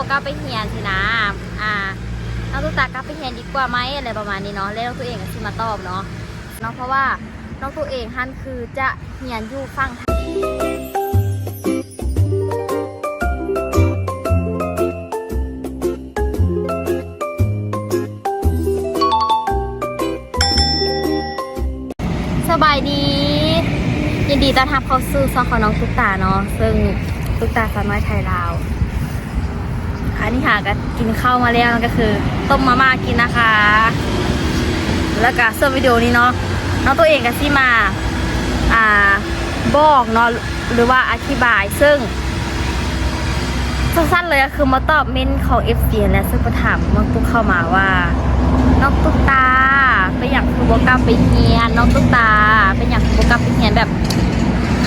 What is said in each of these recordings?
บอกกล้าไปเฮียนสินะ อ่าน้องตุ๊กตากล้าไปเฮียนดีกว่าไหมอะไรประมาณนี้เนาะแล้วน้องตัวเองก็สิมาตอบเนาะเนาะเพราะว่าน้องตัวเองฮั่นคือจะเฮียนอยู่ฟังสบายดียินดีต้อนรับเข้าสู่ซองของน้องตุ๊กตาเนาะซึ่งตุ๊กตาสามารถไทยลาว อันนี้หาก็กินข้าวมาแล้วก็คือ ต้มมาม่ากินนะคะ แล้วก็ส่วนวิดีโอนี้เนาะน้องตัวเองกับซี่มา อ่าบอกเนาะหรือว่าอธิบายซึ่งสั้นๆเลยก็คือมาตอบเมนของ f อฟซีและซึ่งก็ถามน้องตุ๊กเข้ามาว่าน้องตุ๊กตาเป็นอย่างคือโบกล้าไปเฮียนน้องตุ๊กตาเป็นอย่างคือโบกล้าไปเฮียนแบบ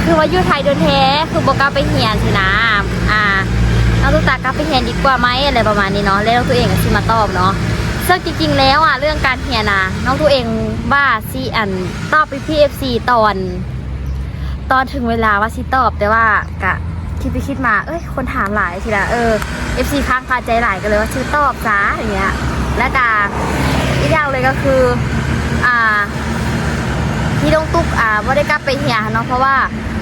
คือว่าอยู่ไทยโดนแท้คือโบกล้าไปเฮียนสินะอ่า น้องตุ๊กตากล้าไปเฮียนดีกว่าไหมอะไรประมาณนี้เนาะแล้วน้องตัวเองก็สิมาตอบเนาะซึ่งจริงๆแล้วอะเรื่องการเฮียนนะน้องตัวเองว่าซีอันตอบไปพี่เอฟซีตอน ตอนถึงเวลาว่าสิตอบแต่ว่ากะคิดไปคิดมาเอ้ยคนถามหลายทีละเออ FC ค้างคาใจหลายกันเลยว่าชื่อตอบจ้าอย่างเงี้ยและกาอีกอย่างเลยก็คืออ่าที่น้องตุ๊กอ่าว่ได้กลับไปเฮียนเนาะเพราะว่า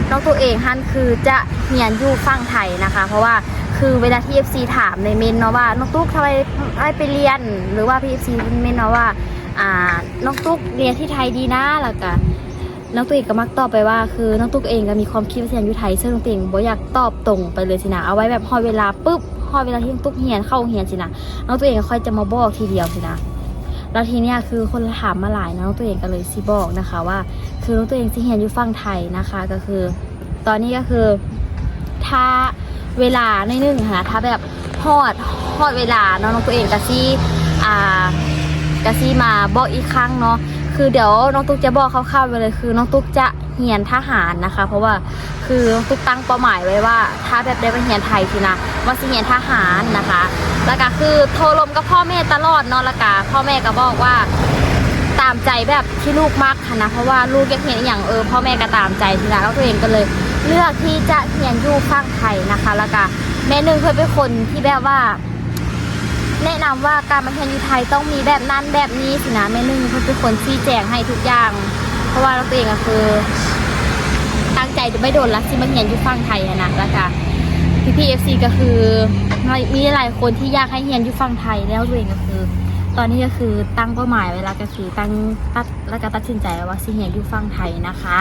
น้องตัวเองฮั่นคือจะเฮียนอยู่ฝั่งไทยนะคะ เพราะว่า คือเวลาที่ FC ถามในเมนเนาะว่าน้องตุ๊กทำไมไม่ไปเรียน หรือว่าพี่ FC เมนเนาะว่าอ่าน้องตุ๊กเรียนที่ไทยดีนะแล้วก็น้องตัวเองก็มักตอบไปว่าคือน้องตุ๊กเองก็มีความคิดว่าจะเรียนอยู่ไทยซึ่งน้องตัวเองบ่อยากตอบตรงไปเลยสินะเอาไว้แบบพอเวลาปุ๊บพอเวลาที่น้องตุ๊กเฮียนเข้าเฮียนสินะน้องตัวเองก็ค่อยจะมาบอกทีเดียวสินะแล้วทีเนี้ยคือคนถามมาหลายนะน้องตัวเองก็เลยสิบอกนะคะว่า คือน้องตัวเองสิเฮียนอยู่ฝั่งไทยนะคะ ก็คือ ตอนนี้ก็คือถ้า เวลาในหนึ่งค่ะ ถ้าแบบฮอดฮอดเวลาเนาะน้องตัวเองก็สิอ่ากะซี่มาบอกอีกครั้งเนาะคือเดี๋ยวน้องตุ๊กจะบอกคร่าวๆไปเลยคือน้องตุ๊กจะเฮียนทหารนะคะ เพราะว่าคือน้องตุ๊กตั้งเป้าหมายไว้ว่า ถ้าแบบได้ไปเฮียนไทยสินะว่าสิเฮียนทหารนะคะ แล้วก็คือโทรลมกับพ่อแม่ตลอดเนาะแล้วก็พ่อแม่ก็บอกว่าตามใจแบบที่ลูกมักค่ะนะเพราะว่าลูกอยากเห็นอย่างเออพ่อแม่ก็ตามใจทีละแล้วตัวเองก็เลย เลือกที่จะเฮียนอยู่ข้างไทยนะคะแล้วก็แม่หนึ่งเคยเป็นคนที่แบบว่า แนะนำว่าการมาเรียนอยู่ไทยต้องมีแบบนั้นแบบนี้สินะแม่นึ่งเพื่อนเป็นคนชี้แจงให้ทุกอย่าง เพราะว่าเราตัวเองก็คือตั้งใจจะไม่โดนลักที่มาเรียนอยู่ฝั่งไทยนะแล้วก็พี่พีเอฟซีก็คือมีหลายคนที่อยากให้เรียนอยู่ฝั่งไทยแล้วตัวเองก็คือตอนนี้ก็คือตั้งเป้าหมายไว้แล้วก็คือตั้งตัดแล้วก็ตัดสินใจว่าสิเรียนอยู่ฝั่งไทยนะคะ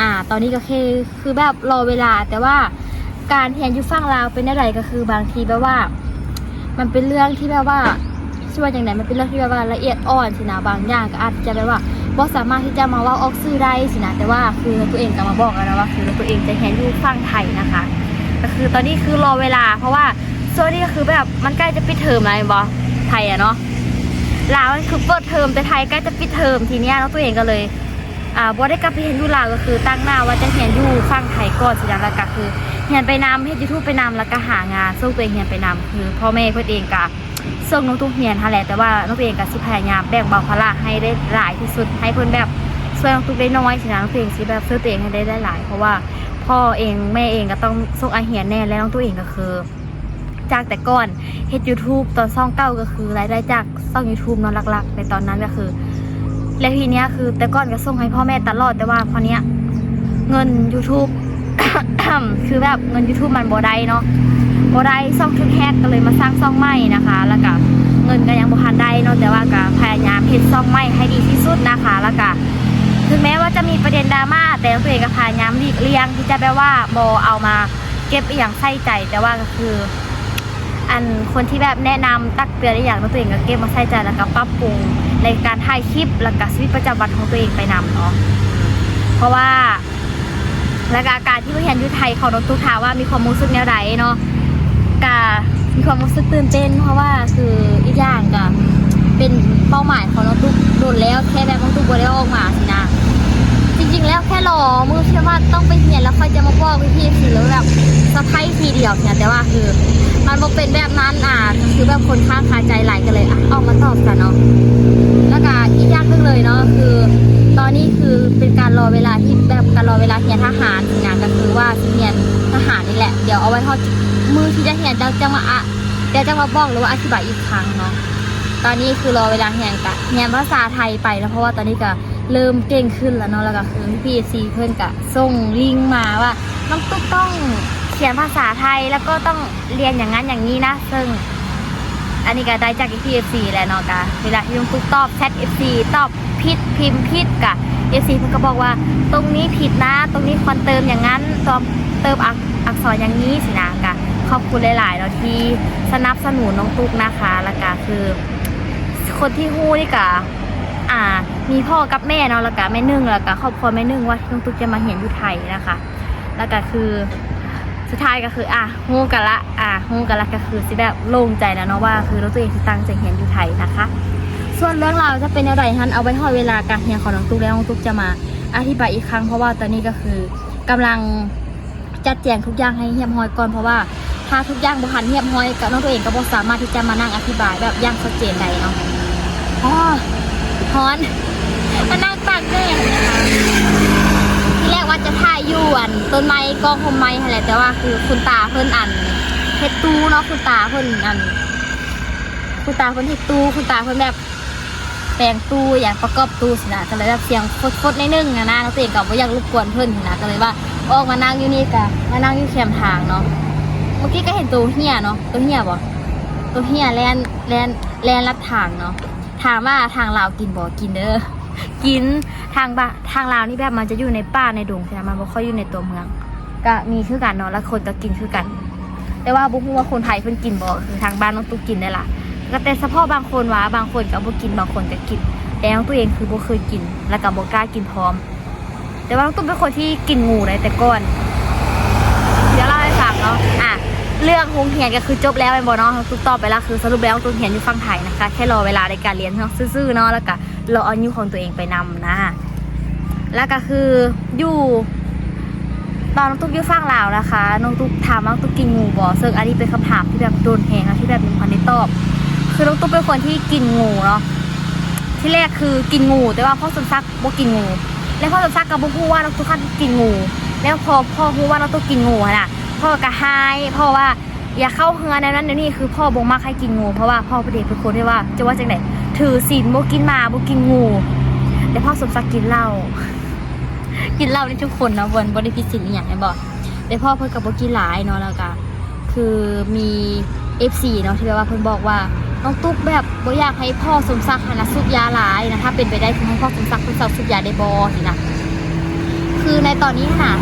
อ่า ตอนนี้ก็คือคือแบบรอเวลา แต่ว่าการเรียนอยู่ฝั่งลาวเป็นอะไรก็คือบางทีแบบว่า มันเป็นเรื่องที่แบบว่าช่วยอย่างไหนมันเป็นเรื่องที่แบบว่าละเอียดอ่อนสินะบางอย่างก็อาจจะแบบว่าบ่สามารถที่จะมาว่าออกสื่อได้สินะแต่ว่าคือตัวเองก็มาบอกแล้วนะว่าคือตัวเองจะแฮนอยู่ฝั่งไทยนะคะ ก็คือตอนนี้คือรอเวลา เพราะว่าส่วนนี้ก็คือแบบมันใกล้จะปิดเทอมแล้วบอไทยอะเนาะลาวันคือเปิดเทอมแต่ไทยใกล้จะปิดเทอมทีเนี้ยแล้วตัวเองก็เลย อ่าบ่ได้กลับไปเรียนยูลาวก็คือตั้งหน้าว่าจะเรียนอยู่ฝั่งไทยก่อนสินะแล้วก็คือเรียนไปนำเฮ็ดยูทูบไปนำแล้วก็หางานส่งตัวเองเรียนไปนำคือพ่อแม่เพื่อนเองก็ส่งน้องตุ๊กเรียนหั่นแหละแต่ว่าน้องตัวเองก็สิพยายามแบ่งเบาภาระให้ได้หลายที่สุดให้เพิ่นแบบช่วยน้องตุ๊กได้น้อยสินะน้องตัวเองสิแบบช่วยตัวเองให้ได้ได้หลาย เพราะว่าพ่อเองแม่เองก็ต้องส่งอาเหียนแน่แล้วน้องตัวเองก็คือจากแต่ก่อนเฮ็ด YouTube ตอนซ่องเก้าก็คือรายได้จากซ่อง YouTube นอนหลักๆในตอนนั้นก็คือ แล้วทีเนี้ยคือแต่ก่อนก็ส่งให้พ่อแม่ตลอดแต่ว่าพอเนี้ยเงิน YouTube คือแบบเงิน YouTube มันบ่ได้เนาะบ่ได้ซ่องทุนแฮกก็เลยมาสร้างซ่องใหม่นะคะ แล้วก็เงินก็ยังบ่ทันได้เนาะแต่ว่าก็พยายามเฮ็ดซ่องใหม่ให้ดีที่สุดนะคะ แล้วก็ถึงแม้ว่าจะมีประเด็นดราม่าแต่ตัวเองก็พยายามหลีกเลี่ยงที่จะแบบว่าบ่เอามาเก็บอย่างใส่ใจแต่ว่าก็คือ อันคนที่แบบแนะนำตักเตือนได้อย่างตัวเองก็เก็บมาใส่ใจแล้วก็ปรับปรุง ในการถ่ายคลิปแล้วก็ชีวิตประจำวันของตัวเองไปนำเนาะเพราะว่าและก็อาการที่ผู้เรียนยุไทยของน้องตุ๊กถาว่ามีความรู้สึกแนวใดเนาะก็มีความรู้สึกตื่นเต้น เพราะว่าคืออีกอย่างก็เป็นเป้าหมายของน้องตุ๊กโดนแล้วแค่แบบน้องตุ๊กบ่ได้ออกมาสินะจริงๆแล้วแค่รอมือเชื่อว่าต้องไปเรียนแล้วค่อยจะมาบอกพี่พี่ๆคือแล้วแบบสะพายทีเดียวเนี่ยแต่ว่าคือ มันบอกเป็นแบบนั้นอะคือแบบคนข้างคาใจหลายกันเลยอะออกมาตอบกันเนาะ แล้วก็อีกอย่างหนึงเลยเนาะคือ ตอนนี้คือเป็นการรอเวลาที่แบบการรอเวลาเรียนทหารนะก็คือว่าที่เรียนทหารนี่แหละเดี๋ยวเอาไว้ทอดมือที่จะเรียนจะจะมาอะเดี๋ยวจะมาบอกหรือว่าอธิบายอีกครั้งเนาะตอนนี้คือรอเวลาเรียนกะเรียนภาษาไทยไปแล้วเพราะว่าตอนนี้ก็เริ่มเก่งขึ้นแล้วเนาะแล้วก็คือพี่ซีเพื่อนกะส่งลิงก์มาว่าน้องตุ๊กต้องเขียนภาษาไทยแล้วก็ต้องเรียนอย่างนั้นอย่างนี้นะ ซึ่ง อันนี้ก็ได้จากพี่เอฟซีแหละเนาะกะเวลาที่น้องตุ๊กตอบแชทเอฟซีตอบผิดพิมพ์ผิดกะเอฟซีเพื่นก็บอกว่า ตรงนี้ผิดนะ ตรงนี้ควรเติมอย่างนั้นตอมเติมอักอักษรอย่างนี้สินะกะขอบคุณหลาย ๆ เนาะที่สนับสนุนน้องตุ๊กนะคะแล้วก็คือ คนที่ฮู้นี่กะอ่า มีพ่อกับแม่เนาะแล้วก็แม่นึ่งแล้วก็ครอบครัวแม่นึ่งว่าน้องตุ๊กจะมาเห็นอยู่ไทยนะคะ แล้วก็คือ สุดท้ายก็คือ อะฮู้กันละ อะฮู้กันละก็คือสิแบบโล่งใจแล้วเนาะว่า คือเราตัวเองที่ตั้งใจเห็นอยู่ไทยนะคะ ส่วนเรื่องราวจะเป็นอะไรฮันเอาไว้ทอดเวลาการเรียของน้องตุ๊กแล้วน้องตุ๊กจะมาอธิบายอีกครั้งเพราะว่าตอนนี้ก็คือกำลังจัดแจงทุกอย่างให้เรียบร้อยก่อนเพราะว่าถ้าทุกอย่างบ่ทันเรียบร้อยก็น้องตัวเองก็บ่สามารถที่จะมานั่งอธิบายแบบอย่างชัดเจนได้เนาะอ๋อฮอนมานั่งตากแดดนะคะ ว่าจะถ่ายอยู่อันต้นไม้กองโฮมไม้อะไรแต่ว่าคือคุณตาเพิ่นอันเฮ็ดตู้เนาะคุณตาเพิ่นอัน คุณตาเพิ่นเฮ็ดตู้คุณตาเพิ่นแบบแปลงตู้อย่างประกอบตู้สินะก็เลยแบบเสียงโคตรในนึงอะนะน้องตัวเองก็บ่อยากรบกวนเพิ่นนะก็เลยว่าออกมานั่งอยู่นี่กะมานั่งอยู่แคมทางเนาะเมื่อกี้ก็เห็นตัวเฮียเนาะตัวเฮียบ่ตัวเฮียแลนแลนแลนลัดทางเนาะถามว่าทางลาวกินบ่กินเด้อ กินทางบะทางลาวนี่แบบมันจะอยู่ในป่าในดงใช่ไหมมันบ่ค่อยอยู่ในตัวเมือง ก็มีคือกันเนาะแล้วคนก็กินคือกัน แต่ว่าบุ้งว่าคนไทยเพิ่นกินบ่คือทางบ้านน้องตุ๊กกินได้ล่ะก็แต่เฉพาะบางคนว่าบางคนก็บ่กินบางคนก็กินแต่น้องตัวเองคือบ่เคยกิน แล้วก็บ่กล้ากินพร้อม แต่ว่าน้องตุ๊กเป็นคนที่กินงูได้แต่ก่อนเดี๋ยวเล่าให้ฟังเนาะอะเรื่องฮงเฮียนก็คือจบแล้วไปบอเนาะทุกตอบไปแล้วคือสรุปแล้วตุ้งเฮียนอยู่ฝั่งไทยนะคะ แค่รอเวลาในการเรียนเนาะซื่อๆเนาะแล้วก็ เรออายุของตัวเองไปนำนะ แล้วก็คืออยู่ ตอนน้องตุ๊กอยู่ฝั่งลาวนะคะน้องตุ๊กถามว่าน้องตุ๊กกินงูบ่ซึ่งอันนี้เป็นคำถามที่แบบโดนแหงอะที่แบบมีคนได้ตอบ คือน้องตุ๊กเป็นคนที่กินงูเนาะที่แรกคือกินงู แต่ว่าพ่อสมศักดิ์บ่กินงู แล้วพ่อสมศักดิ์ก็บ่ฮู้ว่าน้องตุ๊กคันกินงู แล้วพอพ่อฮู้ว่าน้องตุ๊กกินงูน่ะพ่อก็หายพ่อว่าอย่าเข้าเฮือนในนั้นเดี๋ยวนี้คือพ่อบงมักให้กินงูเพราะว่าพ่อประเด็เป็นคนที่ว่าจะว่าจังไหน ถือศีลบ่กินหมาบ่กินงูแต่พ่อสมศักดิ์กินเหล้ากินเหล้านี่ทุกคนนะบนบริพิสิทธิ์อย่างไงบอกแต่พ่อเพิ่นกับบ่กินหลายเนาะแล้วก็คือมี FC เนาะที่แบบว่าเพิ่นบอกว่าน้องตุ๊กแบบบ่อยากให้พ่อสมศักดิ์หันะสูบยาหลายนะถ้าเป็นไปได้คือให้พ่อสมศักดิ์เพิ่นเศร้าสูบยาได้บ่สินะคือในตอนนี้น่ะ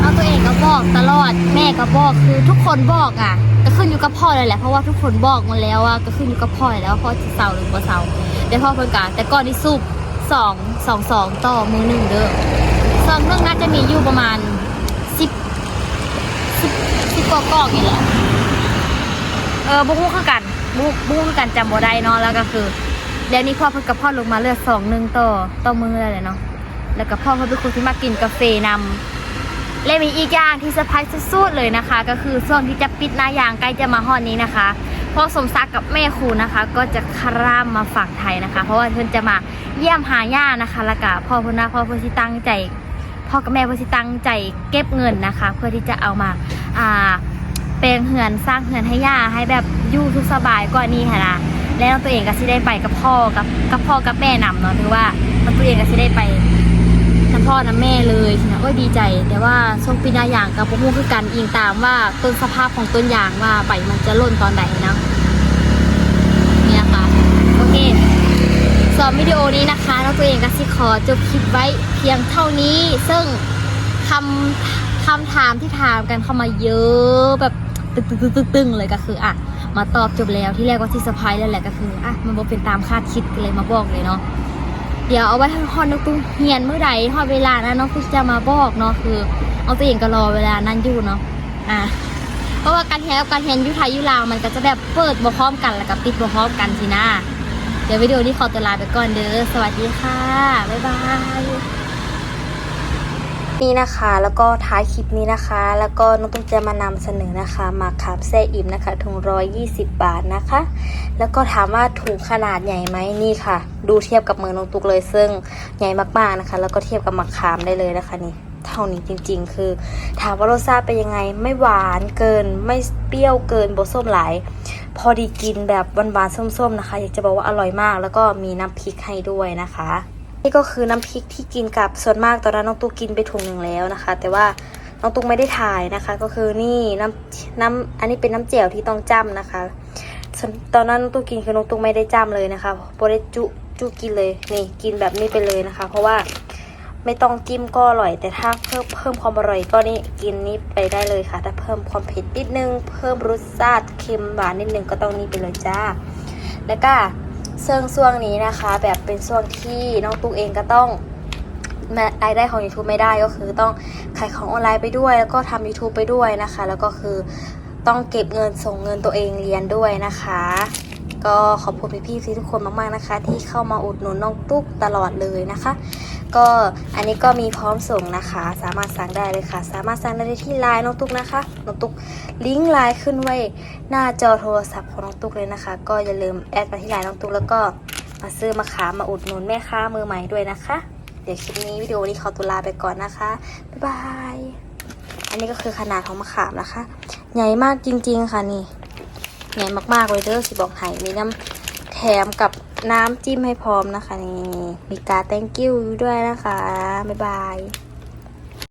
เอาตัวเองก็บอกตลอดแม่ก็บอกคือทุกคนบอกอะ ขึ้นอยู่กับพ่อเลยแหละเพราะว่าทุกคนบอกมาแล้วว่าก็ขึ้นอยู่กับพ่อแล้วพ่อจะเศร้าหรือบ่เศร้าแต่พ่อเพิ่นกะแต่ก่อนที่สูบสองสองสองต่อมือหนึ่งเด้อซองนึงน่าจะมีอยู่ประมาณสิบสิบสิบกว่ากล่องนี่แหละเออบุ้งคือกันบุ้งบุ้งคือกันจำบ่ได้เนาะแล้วก็คือเดี๋ยวนี้พ่อเพิ่นกับพ่อลงมาเลือดสองหนึ่งต่อต่อมือเลยเนาะแล้วก็พ่อเขาเป็นคนที่มากินกาแฟนำ และมีอีกอย่างที่เซอร์ไพรส์สุดๆเลยนะคะ ก็คือช่วงที่จะปิดหน้ายางใกล้จะมาฮอดนี้นะคะพ่อสมศักดิ์กับแม่ครูนะคะ ก็จะข้ามมาฝั่งไทยนะคะ เพราะว่าเพิ่อนจะมาเยี่ยมหาย่านะคะแล้วก็พ่อพิ่นนะพ่อพิ่นที่ตั้งใจพ่อกับแม่พิ่นที่ตั้งใจเก็บเงินนะคะ เพื่อที่จะเอามาอ่าแปลงเหือนสร้างเหือนให้ย่าให้แบบยู่ทุกสบายกว่านี้ค่ะนะแล้วตัวเองก็สิได้ไปกับพ่อกับกับพ่อกับแม่นำเนาะถือว่าตัวเองก็สิได้ไป พ่อทั้งแม่เลยนะก็ดีใจ แต่ว่าช่วงปีนาอย่างกับพวกมูคือกันอิงตามว่าต้นสภาพของต้นยางว่าใบมันจะล่นตอนไหนนะนี่นะคะโอเคสอบวิดีโอนี้นะคะแล้วตัวเองก็สิขอจบคลิปไว้เพียงเท่านี้ ซึ่งคำคำถามที่ถามกันเข้ามาเยอะแบบตึงตึงตึงตึงตึงเลยก็คืออะมาตอบจบแล้วที่แรกว่าที่สปายแล้วแหละก็คืออะมันบ่เป็นตามคาดคิดเลยมาบอกเลยเนาะ เดี๋ยวเอาไว้ให้ฮอนน้องตุ้งเฮียนเมื่อใดฮอดเวลานะน้องตุ้งจะมาบอกเนาะคือ เอาตัวเองก็รอเวลานั้นอยู่เนาะอะเพราะว่าการเฮียนกับการเฮียนยุไทยอยุลาวมันก็จะแบบเปิดบวพร้อมกันแล้วก็ปิดบวพร้อมกันสินะเดี๋ยววิดีโอนี้ขอตัวลาไปก่อนเด้อสวัสดีค่ะบ๊ายบาย นี่นะคะ แล้วก็ท้ายคลิปนี้นะคะ แล้วก็น้องตุ้มจะมานำเสนอนะคะหมากขับแซ่อิ่มนะคะถุงร้อยยี่สิบบาทนะคะ แล้วก็ถามว่าถุงขนาดใหญ่ไหมนี่ค่ะ ดูเทียบกับมือน้องตุกเลยซึ่งใหญ่มากๆนะคะ แล้วก็เทียบกับหมากขามได้เลยนะคะนี่เท่านี้จริง ๆ คือ ถามว่ารสชาติเป็นยังไง ไม่หวานเกิน ไม่เปรี้ยวเกินบส้มหลาย พอดีกินแบบหวานๆส้มๆนะคะ อยากจะบอกว่าอร่อยมาก แล้วก็มีน้ำพริกให้ด้วยนะคะ นี่ก็คือน้ำพริกที่กินกับส่วนมากตอนนั้นน้องตุ๊กกินไปถุงหนึ่งแล้วนะคะ แต่ว่าน้องตุ๊กไม่ได้ถ่ายนะคะ ก็คือนี่น้ำน้ำอันนี้เป็นน้ำเจียวที่ต้องจ้ำนะคะ ตอนนั้นน้องตุ๊กกินคือน้องตุ๊กไม่ได้จ้ำเลยนะคะโบได้จุจุกินเลยนี่กินแบบนี้ไปเลยนะคะ เพราะว่าไม่ต้องจิ้มก็อร่อย แต่ถ้าเพิ่มเพิ่มความอร่อยก็นี่กินนี้ไปได้เลยค่ะ ถ้าเพิ่มความเผ็ดนิดนึง เพิ่มรสชาติเค็มหวานนิดนึงก็ต้องนี่ไปเลยจ้า แล้วก็ ซิงช่วงนี้นะคะ แบบเป็นช่วงที่น้องตุ๊กเองก็ต้องรายได้ของ YouTube ไม่ได้ก็คือต้องขายของออนไลน์ไปด้วย แล้วก็ทำ YouTube ไปด้วยนะคะ แล้วก็คือต้องเก็บเงินส่งเงินตัวเองเรียนด้วยนะคะ ก็ขอบคุณพี่ๆทุกคนมากๆนะคะ ที่เข้ามาอุดหนุนน้องตุ๊กตลอดเลยนะคะ ก็อันนี้ก็มีพร้อมส่งนะคะ สามารถสั่งได้เลยค่ะ สามารถสั่งได้ที่ไลน์น้องตุ๊กนะคะน้องตุ๊กลิงก์ไลน์ขึ้นไว้หน้าจอโทรศัพท์ของน้องตุ๊กเลยนะคะ ก็อย่าลืมแอดมาที่ไลน์น้องตุ๊กแล้วก็มาซื้อมาขามาอุดหนุนแม่ค้ามือใหม่ด้วยนะคะ เดี๋ยวคลิปนี้วิดีโอนี้ขอตุลาไปก่อนนะคะ บ๊ายบาย อันนี้ก็คือขนาดของมะขามนะคะ ใหญ่มากจริงๆค่ะนี่ ใหญ่มากๆเลยเด้อสิบอกให้มีน้ำแถมกับน้ำจิ้มให้พร้อมนะคะนี่มีกา thank you ด้วยนะคะ บ๊ายบาย